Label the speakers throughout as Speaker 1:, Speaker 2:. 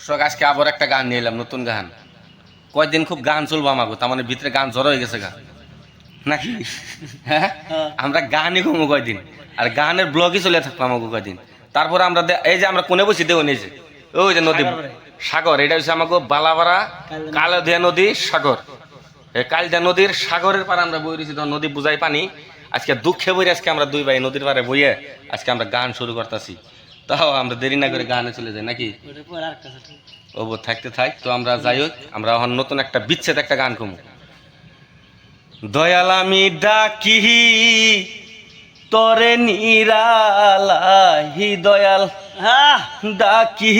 Speaker 1: দর্শক আজকে আবার একটা গান নিয়ে এলাম নতুন গান। কয়দিন খুব গান চলবো আমাকে তার মানে ভিতরে গান জড়ো হয়ে গেছে গান নাকি? হ্যাঁ? আমরা গানই ঘুমো কয়দিন আর গানের ব্লগই চলে থাকব আমাকে কয়দিন। তারপরে আমরা এই যে আমরা কোনে বসি দেও নিয়েছে ওই যে নদী সাগর। এটা হচ্ছে আমাকে বালাবাড়া কালদিয়া। নদী সাগর। এই কালদিয়া নদীর সাগরের পারে আমরা বই রয়েছি তখন নদী বুঝাই পানি। আজকে দুঃখে বই আজকে আমরা দুই ভাই নদীর পারে বইয়ে আজকে আমরা গান শুরু করতেছি। তাও আমরা দেরি না করে গানে চলে যাই নাকি। ও থাকতে থাক। তো আমরা যাই হোক আমরা এখন নতুন একটা বিচ্ছেদ একটা গান কমু দয়াল আমি ডাকি তরে নিরালাহি দয়াল। ডাকি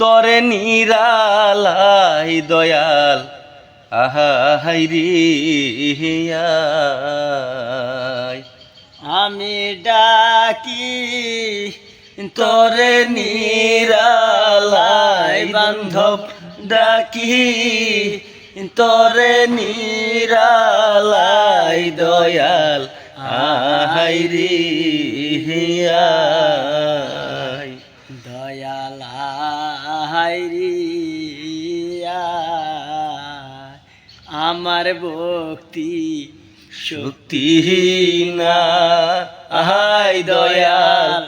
Speaker 1: তরে নিরালাই দয়াল। আহা হাইরি
Speaker 2: আমি ডাকি
Speaker 1: তরে নিরালাই বান্ধব ডাকি, তরে নিরালাই দয়াল আহাইরি হিয়াই
Speaker 2: দয়াল হাইরিয়া আমার ভক্তি
Speaker 1: শক্তি না আহাই দয়াল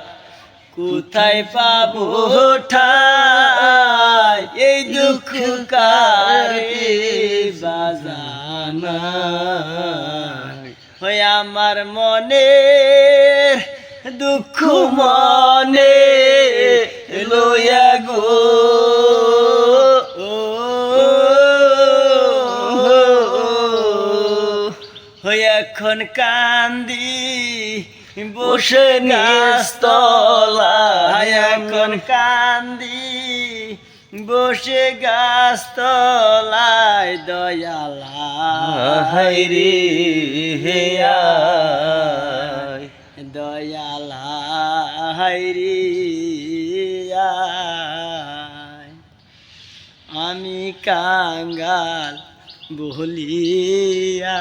Speaker 2: কোথায় পাবো ঠাই এই দুঃখ কারে বাজানা হয় আমার মনে দুঃখ মনে লইয়া গো এখন কান্দি, বসে গাছতলায় এখন কান্দি, বসে গাছতলায় দয়ালা
Speaker 1: হাইরি হিয়াই
Speaker 2: দয়ালা হাইরিয়া আমি কাঙ্গাল বলিয়া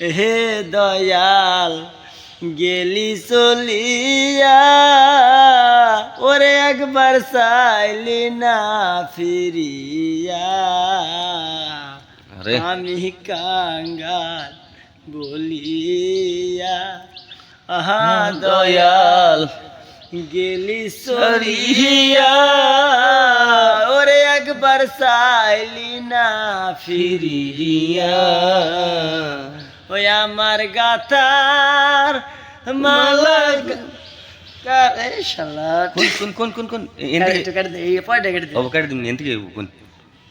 Speaker 2: হে দয়াল গেলি চলিয়া। ওরে একবার চাইলি না ফিরিয়া। আমি কাঙ্গাল বলিয়া। আহা দয়াল।
Speaker 1: দয়াল
Speaker 2: গেলি সরিয়া ওরে একবার চাইলি না ফিরিয়া। ওই আমার গাতার মালা
Speaker 1: কোন কোন কোন কোন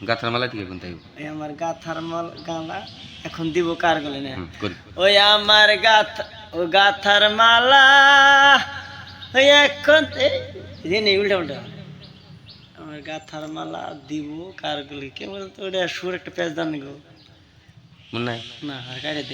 Speaker 1: গাথার মালা থেকে কোন?
Speaker 2: আমার গাথার মাল গালা এখন দিব কার গলে না? ওই আমার গাথ ও গাথার মালা ওই এখন নেই উল্টা উল্টা। আমার গাথার মালা দিব কার গলি কে বলতো? ওটা সুর একটা পেঁচ দান গো
Speaker 1: মনে
Speaker 2: না আর কাটে দে।